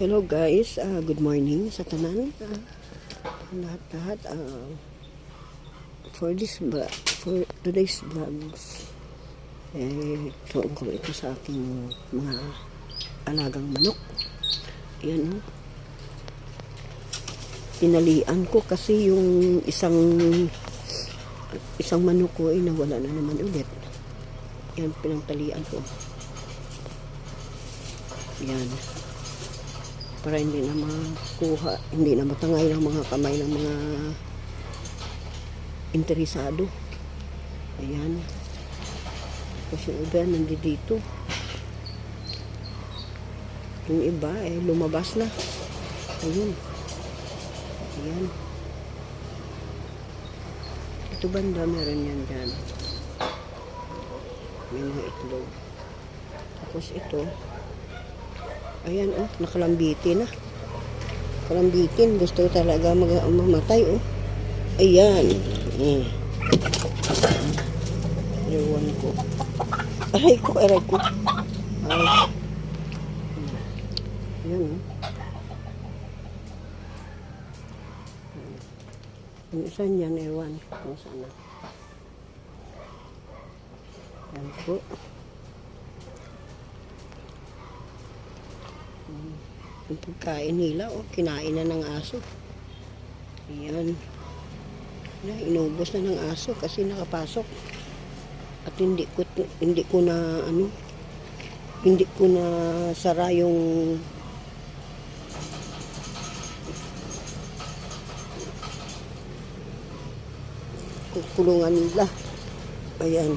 Hello guys, ah, good morning sa tanan. Ah, lahat-lahat ah, for this vlog, for today's vlogs eh tuon ko ito sa aking mga alagang manok. Yan oh. Pinalian ko kasi yung isang isang manok ko ay nawala na naman ulit. Yan pinangtalian ko. Yan para hindi na makuha, hindi na matangay ng mga kamay ng mga interesado. Ayan. Kasi yung iba nandito. Yung iba eh lumabas na. Ayun. Ayan. Ito banda meron yan dyan. May mga itlog. Tapos ito, Ayan, oh, nakalambitin na. Kalambitin, gusto talaga mag mamatay, oh. Ayan. Mm. Ewan ko. Aray ko, aray ko. Ay. Ayan, oh. Yung isa niyan, ewan. Kung saan na. Ayan po. Yung pagkain nila, oh, kinain na ng aso. Ayan. Na, inubos na ng aso kasi nakapasok. At hindi ko, hindi ko na, ano, hindi ko na sara yung kulungan nila. Ayan.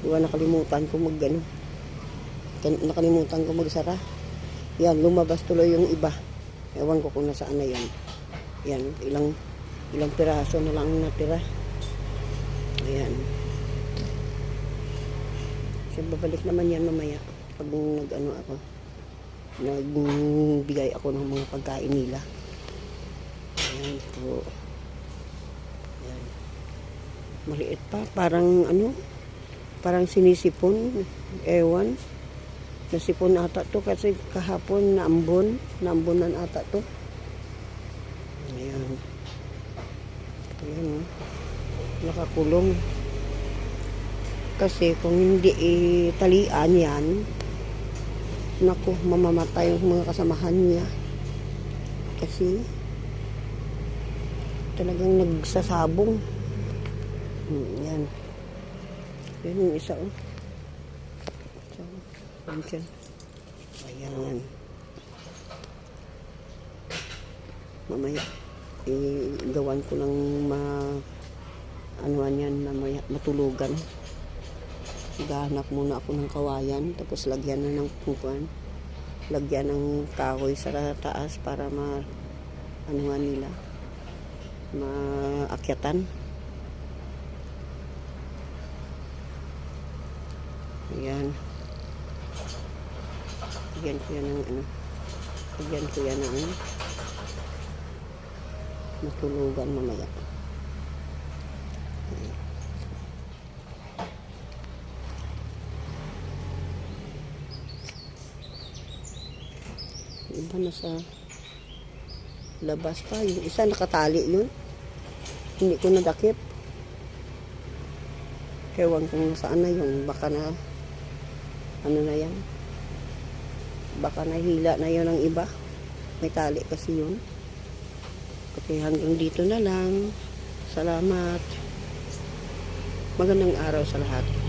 Diba nakalimutan ko mag, ano, nakalimutan ko magsara. Yan, lumabas tuloy yung iba. Ewan ko kung nasaan na yan. Yan, ilang ilang piraso na lang natira. Ayan. Kasi babalik naman yan mamaya pag nag-ano ako. Nagbigay ako ng mga pagkain nila. Ayan po. Ayan. Maliit pa. Parang ano, parang sinisipon. Ewan. Nasipon ata to kasi kahapon naambon. Naambonan ata to. Ayan. Ayan oh. Nakakulong. Kasi kung hindi italian yan, naku, mamamatay yung mga kasamahan niya. Kasi talagang nagsasabong. Hmm, yan. Yan yung isa oh. Siya. Ayan. Mamaya, igawan ko ng ma anuan yan, mamaya, matulugan. Gahanap muna ako ng kawayan, tapos lagyan na ng pukuan. Lagyan ng kahoy sa taas para ma anuan nila maakyatan. Ayan. Lagyan ko yan ng ano. Lagyan ko yan ng matulugan mamaya. Iba na sa labas pa. Yung isa nakatali yun. Hindi ko nadakip. Ewan kung saan na yun. Baka na, ano na yan. Baka nahila na yun ng iba. May tali kasi yun. Okay, hanggang dito na lang. Salamat. Magandang araw sa lahat.